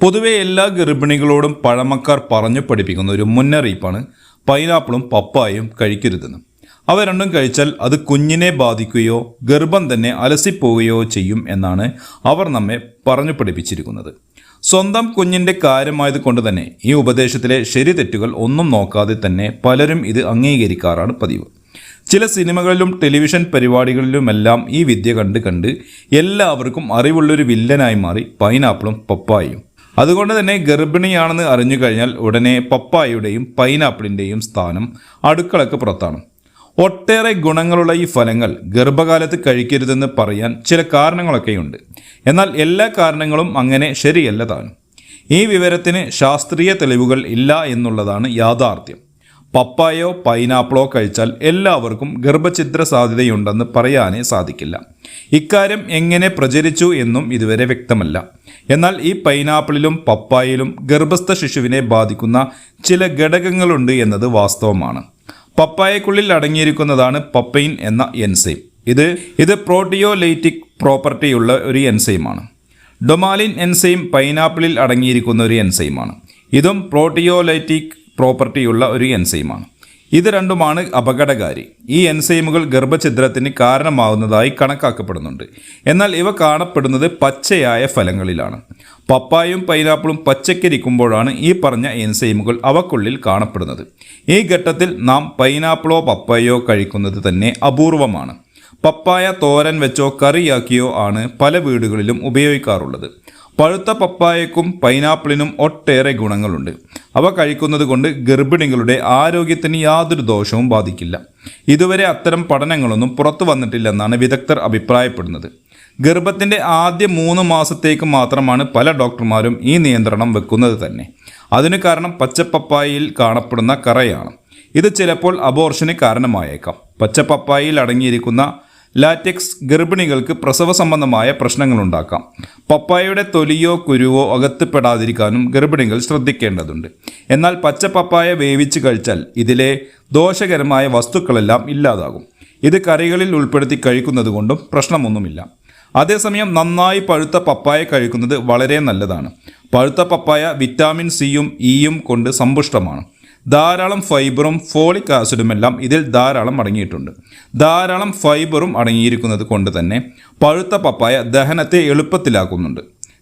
പൊതുവെ എല്ലാ ഗർഭിണികളോടും പഴമക്കാർ പറഞ്ഞു പഠിപ്പിക്കുന്ന ഒരു മുന്നറിയിപ്പാണ് പൈനാപ്പിളും പപ്പായും കഴിക്കരുതെന്ന്. അവ രണ്ടും കഴിച്ചാൽ അത് കുഞ്ഞിനെ ബാധിക്കുകയോ ഗർഭം തന്നെ അലസിപ്പോവുകയോ ചെയ്യും എന്നാണ് അവർ നമ്മെ പറഞ്ഞു പഠിപ്പിച്ചിരിക്കുന്നത്. സ്വന്തം കുഞ്ഞിന്റെ കാര്യമായത് കൊണ്ട് തന്നെ ഈ ഉപദേശത്തിലെ ശരി തെറ്റുകൾ ഒന്നും നോക്കാതെ തന്നെ പലരും ഇത് അംഗീകരിക്കാറാണ് പതിവ്. ചില സിനിമകളിലും ടെലിവിഷൻ പരിപാടികളിലുമെല്ലാം ഈ വിദ്യ കണ്ട് കണ്ട് എല്ലാവർക്കും അറിവുള്ളൊരു വില്ലനായി മാറി പൈനാപ്പിളും പപ്പായും അതുകൊണ്ട് തന്നെ ഗർഭിണിയാണെന്ന് അറിഞ്ഞു കഴിഞ്ഞാൽ ഉടനെ പപ്പായയുടെയും പൈനാപ്പിളിന്റെയും സ്ഥാനം അടുക്കളക്ക് പുറത്താണ്. ഒട്ടേറെ ഗുണങ്ങളുള്ള ഈ ഫലങ്ങൾ ഗർഭകാലത്ത് കഴിക്കരുതെന്ന് പറയാൻ ചില കാരണങ്ങളൊക്കെയുണ്ട്. എന്നാൽ എല്ലാ കാരണങ്ങളും അങ്ങനെ ശരിയല്ല താനും ഈ വിവരത്തിന് ശാസ്ത്രീയ തെളിവുകൾ ഇല്ല എന്നുള്ളതാണ് യാഥാർത്ഥ്യം. പപ്പായോ പൈനാപ്പിളോ കഴിച്ചാൽ എല്ലാവർക്കും ഗർഭഛിദ്ര സാധ്യതയുണ്ടെന്ന് പറയാനേ സാധിക്കില്ല. ഇക്കാര്യം എങ്ങനെ പ്രചരിച്ചു എന്നും ഇതുവരെ വ്യക്തമല്ല. എന്നാൽ ഈ പൈനാപ്പിളിലും പപ്പായയിലും ഗർഭസ്ഥ ശിശുവിനെ ബാധിക്കുന്ന ചില ഘടകങ്ങളുണ്ട് എന്നത് വാസ്തവമാണ്. പപ്പായക്കുള്ളിൽ അടങ്ങിയിരിക്കുന്നതാണ് പപ്പൈൻ എന്ന എൻസൈം. ഇത് ഇത് പ്രോട്ടിയോലൈറ്റിക് പ്രോപ്പർട്ടിയുള്ള ഒരു എൻസൈമാണ്. ഡൊമാലിൻ എൻസൈം പൈനാപ്പിളിൽ അടങ്ങിയിരിക്കുന്ന ഒരു എൻസൈമാണ്. ഇതും പ്രോട്ടിയോലൈറ്റിക് പ്രോപ്പർട്ടിയുള്ള ഒരു എൻസൈമാണ്. ഇത് രണ്ടുമാണ് അപകടകാരി. ഈ എൻസൈമുകൾ ഗർഭഛിദ്രത്തിന് കാരണമാവുന്നതായി കണക്കാക്കപ്പെടുന്നുണ്ട്. എന്നാൽ ഇവ കാണപ്പെടുന്നത് പച്ചയായ ഫലങ്ങളിലാണ്. പപ്പായും പൈനാപ്പിളും പച്ചക്കരിക്കുമ്പോഴാണ് ഈ പറഞ്ഞ എൻസൈമുകൾ അവക്കുള്ളിൽ കാണപ്പെടുന്നത്. ഈ ഘട്ടത്തിൽ നാം പൈനാപ്പിളോ പപ്പായോ കഴിക്കുന്നത് തന്നെ അപൂർവമാണ്. പപ്പായ തോരൻ വെച്ചോ കറിയാക്കിയോ ആണ് പല വീടുകളിലും ഉപയോഗിക്കാറുള്ളത്. പഴുത്ത പപ്പായക്കും പൈനാപ്പിളിനും ഒട്ടേറെ ഗുണങ്ങളുണ്ട്. അവ കഴിക്കുന്നത് കൊണ്ട് ഗർഭിണികളുടെ ആരോഗ്യത്തിന് യാതൊരു ദോഷവും ബാധിക്കില്ല. ഇതുവരെ അത്തരം പഠനങ്ങളൊന്നും പുറത്തു വന്നിട്ടില്ലെന്നാണ് വിദഗ്ധർ അഭിപ്രായപ്പെടുന്നത്. ഗർഭത്തിന്റെ ആദ്യ മൂന്ന് മാസത്തേക്ക് മാത്രമാണ് പല ഡോക്ടർമാരും ഈ നിയന്ത്രണം വെക്കുന്നത് തന്നെ. അതിന് കാരണം പച്ചപ്പപ്പായയിൽ കാണപ്പെടുന്ന കറയാണ്. ഇത് ചിലപ്പോൾ അബോർഷന് കാരണമായേക്കാം. പച്ചപ്പപ്പായയിൽ അടങ്ങിയിരിക്കുന്ന ലാറ്റക്സ് ഗർഭിണികൾക്ക് പ്രസവ സംബന്ധമായ പ്രശ്നങ്ങളുണ്ടാക്കാം. പപ്പായയുടെ തൊലിയോ കുരുവോ അകത്തുപെടാതിരിക്കാനും ഗർഭിണികൾ ശ്രദ്ധിക്കേണ്ടതുണ്ട്. എന്നാൽ പച്ച പപ്പായ വേവിച്ച് കഴിച്ചാൽ ഇതിലെ ദോഷകരമായ വസ്തുക്കളെല്ലാം ഇല്ലാതാകും. ഇത് കറികളിൽ ഉൾപ്പെടുത്തി കഴിക്കുന്നത് കൊണ്ടും പ്രശ്നമൊന്നുമില്ല. അതേസമയം നന്നായി പഴുത്ത പപ്പായ കഴിക്കുന്നത് വളരെ നല്ലതാണ്. പഴുത്ത പപ്പായ വിറ്റാമിൻ സിയും ഇയും കൊണ്ട് സമ്പുഷ്ടമാണ്. ധാരാളം ഫൈബറും ഫോളിക് ആസിഡും എല്ലാം ഇതിൽ ധാരാളം അടങ്ങിയിട്ടുണ്ട്. ധാരാളം ഫൈബറും അടങ്ങിയിരിക്കുന്നത് കൊണ്ട് തന്നെ പഴുത്ത പപ്പായ ദഹനത്തെ എളുപ്പത്തിലാക്കുന്നുണ്ട്.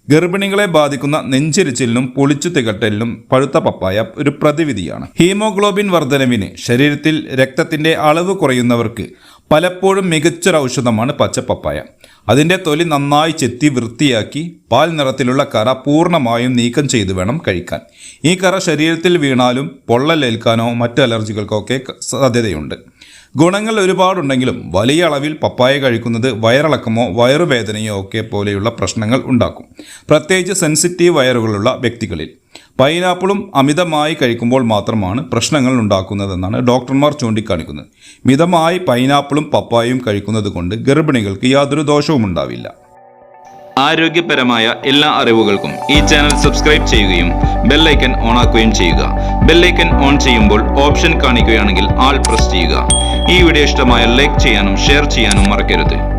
ഗർഭിണികളെ ബാധിക്കുന്ന നെഞ്ചിരിച്ചിലിനും പൊളിച്ചു തികട്ടലിനും പഴുത്ത പപ്പായ ഒരു പ്രതിവിധിയാണ്. ഹീമോഗ്ലോബിൻ വർധനവിന് ശരീരത്തിൽ രക്തത്തിന്റെ അളവ് കുറയുന്നവർക്ക് പലപ്പോഴും മികച്ചൊരു ഔഷധമാണ് പച്ചപ്പപ്പായ. അതിന്റെ തൊലി നന്നായി ചെത്തി വൃത്തിയാക്കി പാൽ നിറത്തിലുള്ള കറ പൂർണമായും നീക്കം ചെയ്തു വേണം കഴിക്കാൻ. ഈ കറ ശരീരത്തിൽ വീണാലും പൊള്ളലേൽക്കാനോ മറ്റ് അലർജികൾക്കോ ഒക്കെ സാധ്യതയുണ്ട്. ഗുണങ്ങൾ ഒരുപാടുണ്ടെങ്കിലും വലിയ അളവിൽ പപ്പായ കഴിക്കുന്നത് വയറിളക്കമോ വയറുവേദനയോ ഒക്കെ പോലെയുള്ള പ്രശ്നങ്ങൾ ഉണ്ടാക്കും. പ്രത്യേകിച്ച് സെൻസിറ്റീവ് വയറുകളുള്ള വ്യക്തികളിൽ. പൈനാപ്പിളും അമിതമായി കഴിക്കുമ്പോൾ മാത്രമാണ് പ്രശ്നങ്ങൾ ഉണ്ടാക്കുന്നതെന്നാണ് ഡോക്ടർമാർ ചൂണ്ടിക്കാണിക്കുന്നത്. മിതമായി പൈനാപ്പിളും പപ്പായയും കഴിക്കുന്നത് കൊണ്ട് ഗർഭിണികൾക്ക് യാതൊരു ദോഷവും ഉണ്ടാവില്ല. ആരോഗ്യപരമായ എല്ലാ അറിവുകൾക്കും ഈ ചാനൽ സബ്സ്ക്രൈബ് ചെയ്യുകയും ബെല്ലൈക്കൻ ഓൺ ആക്കുകയും ചെയ്യുക. ബെല്ലൈക്കൻ ഓൺ ചെയ്യുമ്പോൾ ഓപ്ഷൻ കാണിക്കുകയാണെങ്കിൽ ആൾ പ്രസ് ചെയ്യുക. ഈ വീഡിയോ ഇഷ്ടമായ ലൈക്ക് ചെയ്യാനും ഷെയർ ചെയ്യാനും മറക്കരുത്.